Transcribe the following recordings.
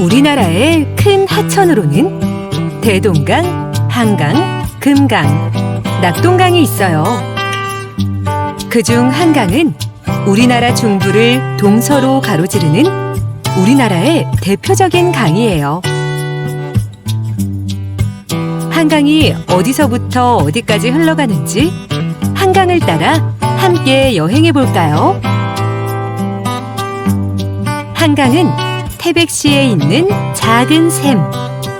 우리나라의 큰 하천으로는 대동강, 한강, 금강, 낙동강이 있어요. 그중 한강은 우리나라 중부를 동서로 가로지르는 우리나라의 대표적인 강이에요. 한강이 어디서부터 어디까지 흘러가는지 한강을 따라 함께 여행해 볼까요? 한강은 태백시에 있는 작은 샘,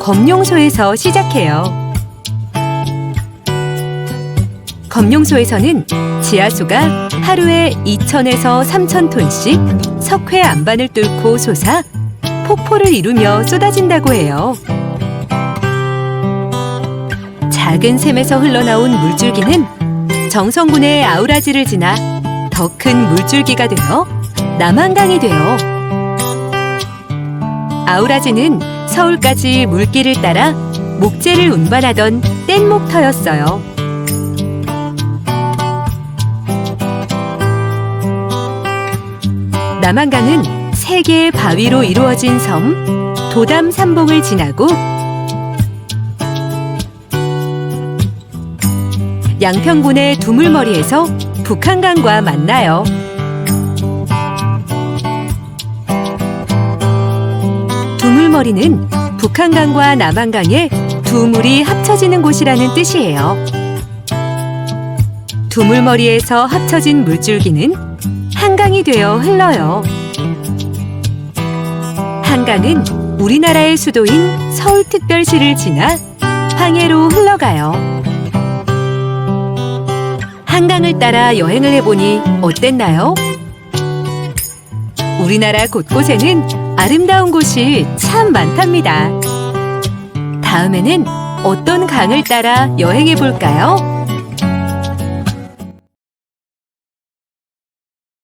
검룡소에서 시작해요. 검룡소에서는 지하수가 하루에 2천에서 3천 톤씩 석회 안반을 뚫고 솟아 폭포를 이루며 쏟아진다고 해요. 작은 샘에서 흘러나온 물줄기는 정성군의 아우라지를 지나 더 큰 물줄기가 되어 남한강이 돼요. 아우라지는 서울까지 물길을 따라 목재를 운반하던 뗏목터였어요. 남한강은 세 개의 바위로 이루어진 섬 도담 삼봉을 지나고 양평군의 두물머리에서 북한강과 만나요. 두물머리는 북한강과 남한강의 두 물이 합쳐지는 곳이라는 뜻이에요. 두물머리에서 합쳐진 물줄기는 한강이 되어 흘러요. 한강은 우리나라의 수도인 서울특별시를 지나 황해로 흘러가요. 한강을 따라 여행을 해보니 어땠나요? 우리나라 곳곳에는 아름다운 곳이 참 많답니다. 다음에는 어떤 강을 따라 여행해 볼까요?